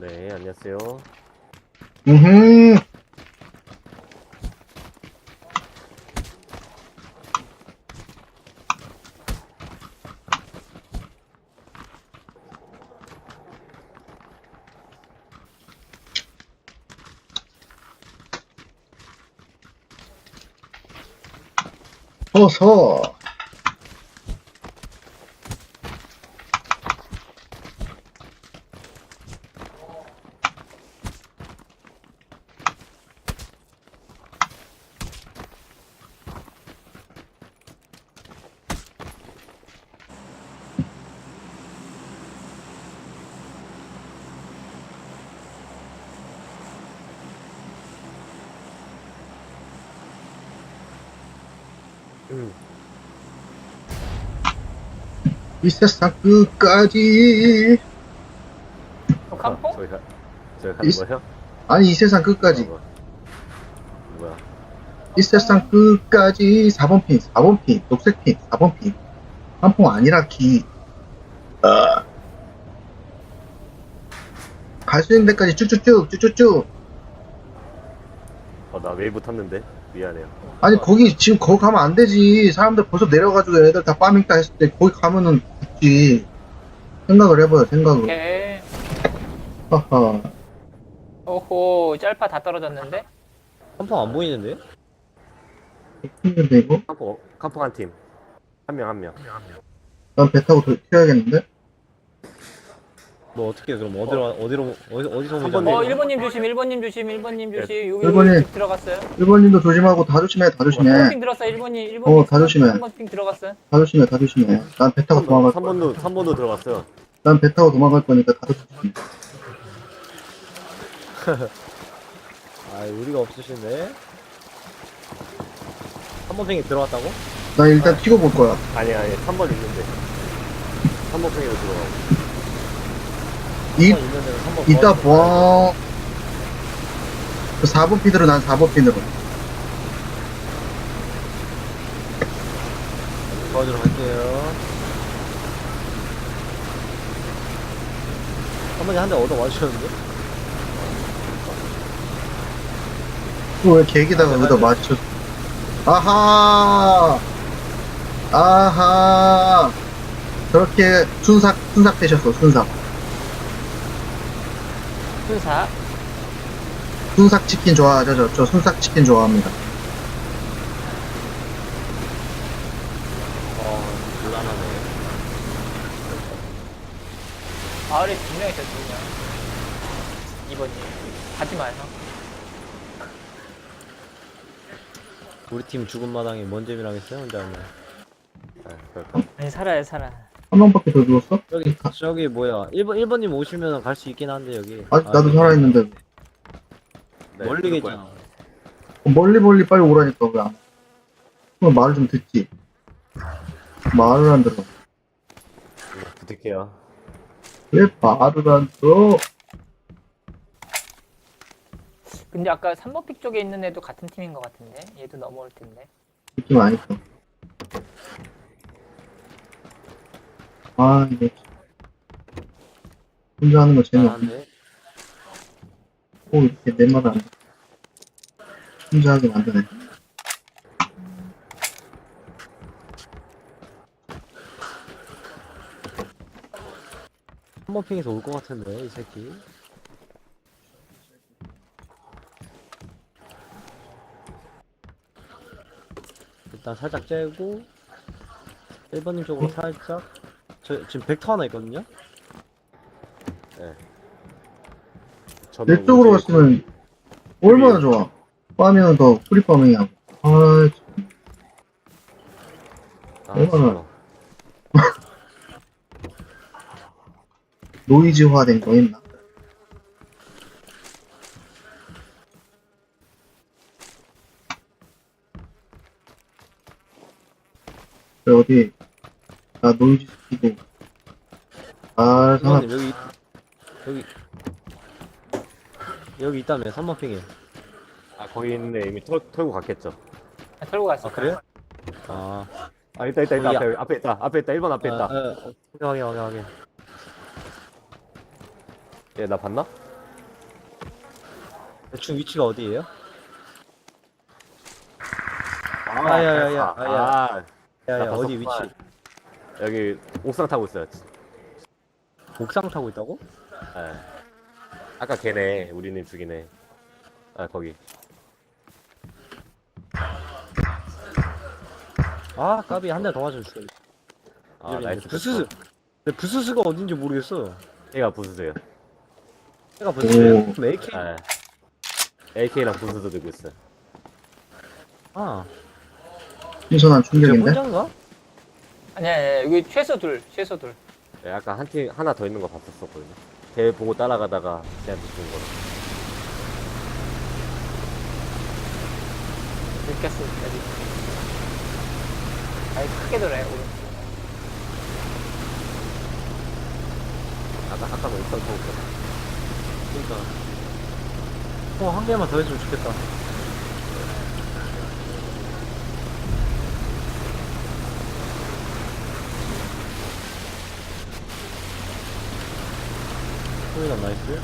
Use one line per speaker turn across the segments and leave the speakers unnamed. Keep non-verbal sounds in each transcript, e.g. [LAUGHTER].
네, 안녕하세요.
음. 어서
음,
이 세상 끝까지
어, 깜포?
저희 가, 저희 가는
이-
거예요?
아니 이 세상 끝까지
어, 뭐야?
이 세상 끝까지 4번 핀 4번 핀 녹색 핀 4번 핀 한풍 아니라 기 어. 갈수 있는 데까지 쭉쭉쭉 쭉쭉쭉
어, 나 웨이브 탔는데 미안해요.
아니 거기 지금 거기 가면 안 되지 사람들 벌써 내려가지고 애들 다 빠밍 따 했을 때 거기 가면은 죽지 생각을 해봐요 생각을
오케이.
하하
오호, 짤파 다 떨어졌는데?
한판 안 보이는데?
힘든데 이거?
캄포, 캄포 한 팀. 한 명, 한 명.
난 배 타고 더 튀어야겠는데?
뭐 어떻게 그럼 어디로 어디로 어디 어디서
한? 번에-
어, 1번님 조심, 1번님 조심, 1번님 조심. 여기,
일본인.
여기 들어갔어요.
1번님도 조심하고 다 조심해 다 조심해
3번 핑 들었어요, 1번님. 1번님.
어, 다 조심해.
3번 핑 들어갔어요.
다 조심해 다 조심해 난 배 타고 도망갈 거야
3번도, 3번도 들어갔어요.
난 배 타고 도망갈 거니까 다 조심해 [LAUGHS]
아 우리가 없으신데? 한번 팽이 들어갔다고?
나 일단 튀고 볼 거야
아니, 아니, 3번 있는데. 3번 팽이로 들어가고.
이, 이따 봐. 그 4번 핀으로 난 4번 핀으로.
도와주러 갈게요. 한 번에 한 대 얻어 맞으셨는데?
또왜 계기다가 여기다 맞춰. 아하! 아하! 저렇게 순삭, 순삭 되셨어, 순삭.
순사.
순삭 치킨 좋아하죠, 저, 저 순삭 치킨 좋아합니다.
어 곤란하네.
마을에 두명 있어요, 두 명. 2번님. 가지 마요.
우리 팀 죽은 마당에 먼저이랑 했어요 혼자 하면.
아, 그럴까?
아니, 살아요, 살아.
한 명밖에 더 죽었어?
여기 저기 뭐야 1번 1번님 오시면 갈 수 있긴 한데 여기.
아직 나도
아,
살아있는데.
네,
멀리
그럴
계잖아.
거야.
멀리 멀리 빨리 오라니까, 왜 안. 그럼 말을 좀 듣지. 말을 안 들어.
네, 부탁해요.
왜 말을 안 들어?
근데 아까 3번 픽 쪽에 있는 애도 같은 팀인 것 같은데? 얘도 넘어올 텐데.
느낌 아니까. 아, 이거. 혼자 하는 거 재미없네.
곤란한데?
꼭 이렇게 내 말을 안 해. 혼자 하게 만드네.
한번 팽에서 올 것 같은데 이 새끼. 일단 살짝 째고 1번님 쪽으로 살짝 저 지금 벡터 하나 있거든요?
저는
내 쪽으로
우주의
갔으면 얼마나 좋아. 빠면 더 프리 빠밍이야. 아, 참.
아,
얼마나-
진짜.
노이즈화 된 거 있나? 그 어디, 나 노이즈 시키고, 아,
1번님 여기 여기 여기 있다며 3번 팽에
아, 거기 있는데 이미 털, 털고 갔겠죠.
아, 털고 갔어.
아 그래요? 아
아, 있다, 있다, 있다.
거기야.
앞에, 앞에 있다. 앞에 있다. 1번 앞에 있다.
아, 아, 확인 확인 확인 확인
얘, 나 봤나?
대충 위치가 어디예요?
아,
아, 야, 야, 야,
아,
아, 야.
아,
야야
나
어디
봤었구만.
위치?
여기 옥상 타고 있어요.
옥상 타고 있다고?
예. 아까 걔네, 우리님 죽이네. 아, 거기.
아 까비 한 대 더 맞아 죽여.
아, 나이스.
부스스. 근데 부스스가 어딘지 모르겠어.
얘가 부스세요.
내가 부스스야.
오.
그럼 AK.
예. AK랑 부스도 들고 있어요.
아.
신선한
쟤
충격인데?
혼자인가?
아니야, 아니야, 여기 최소 둘, 최소 둘.
예, 아까 한 팀, 하나 더 있는 거 봤었거든요. 걔 보고 따라가다가 걔한테 죽은 거로.
느꼈어, 여기. 아이, 크게 돌아요, 오른쪽.
아까, 아까 뭐 타고 있었어.
그러니까. 어, 한 개만 더 해주면 좋겠다. 소리가 나이스.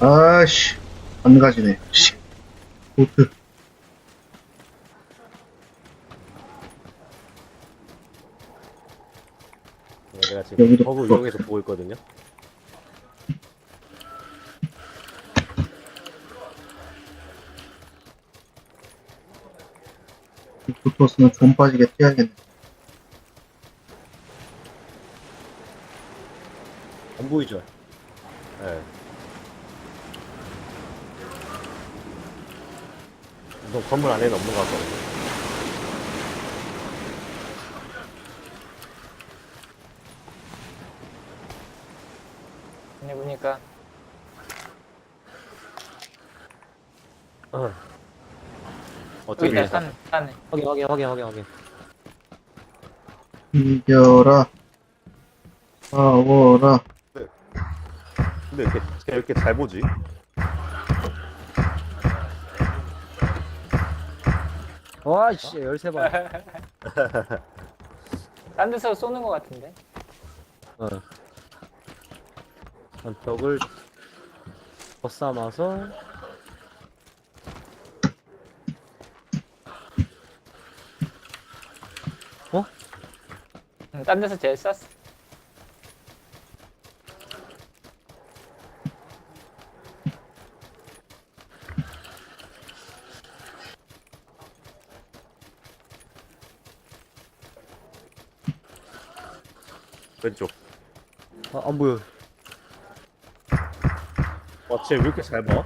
아씨, 안 가지네. 씨. 보트.
예, 내가 지금
여기도
버그
붙어.
이용해서 보고 있거든요.
보트였으면 좀 빠지게 뛰어야겠네.
안 보이죠?
예. 우선 건물 안에는 없는 것 같거든요.
근데 보니까,
어. 어쩌기
다 산, 산에.
확인, 확인, 확인, 확인, 확인.
이겨라. 싸워라.
근데 이렇게, 걔 이렇게 잘 보지?
와, 씨, 13발.
딴 데서 쏘는 것 같은데?
어. 한 벽을 벗삼아서
응, 딴 데서 제일 쐈어.
왼쪽.
아, 안 보여.
와, 쟤 왜 이렇게 잘 봐?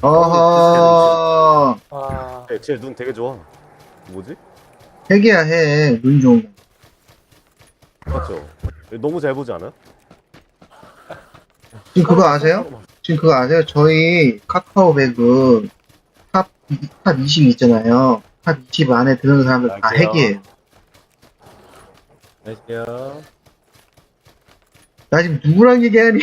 아하.
와,
네, 쟤눈 되게 좋아. 뭐지?
해기야 해. 눈 좋은 거.
맞죠? 너무 잘 보지 않아?
지금 그거 아세요? 지금 그거 아세요? 저희 카카오백은 탑, 탑 20 있잖아요. 탑 20 안에 드는 사람들 다
알게요.
핵이에요.
안녕하세요.
나 지금 누구랑 얘기하니?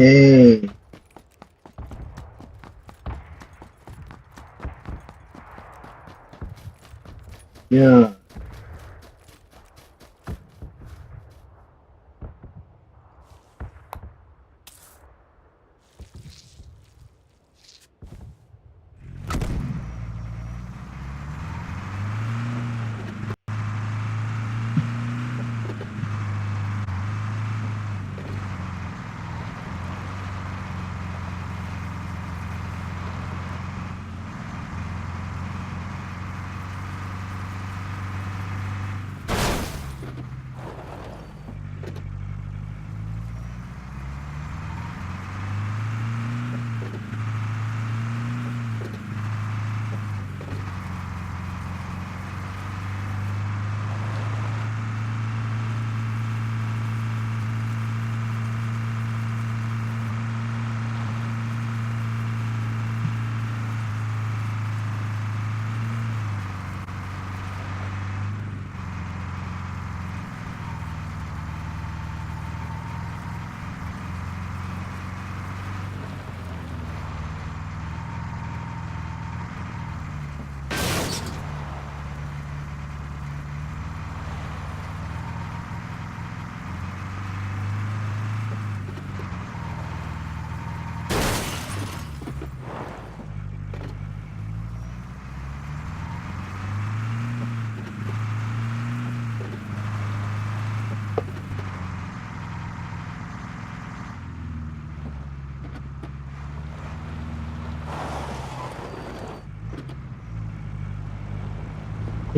에이. 야.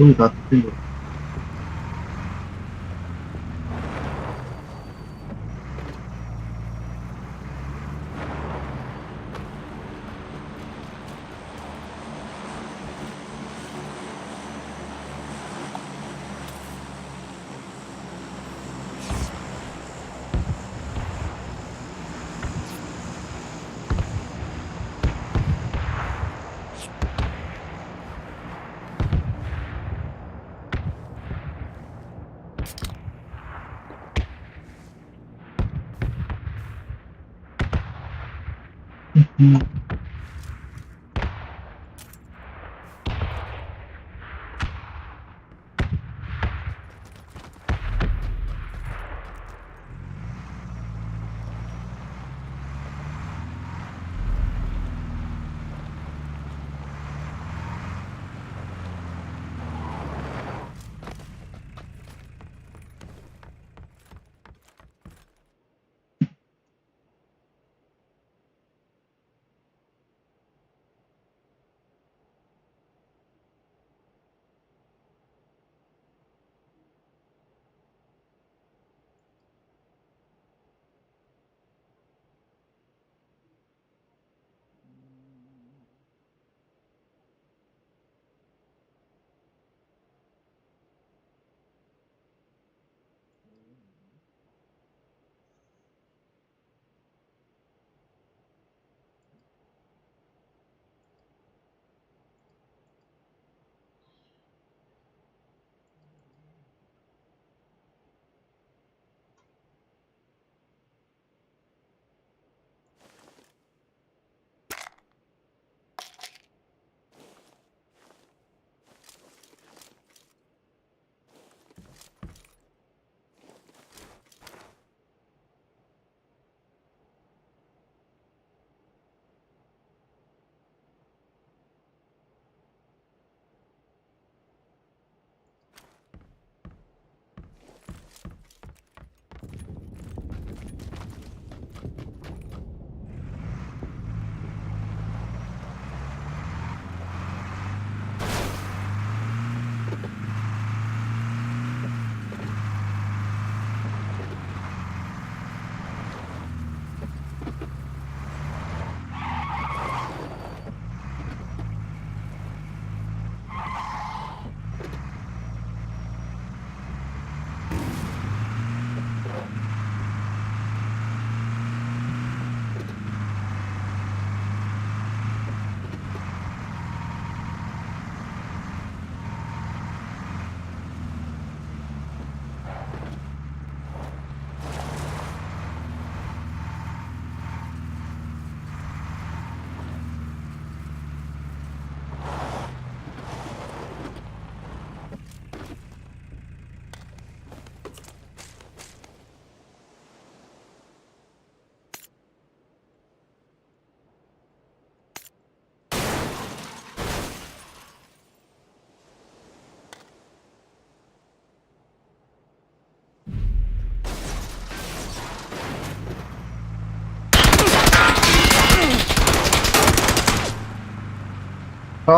여기 다 들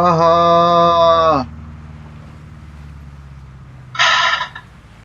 ha ha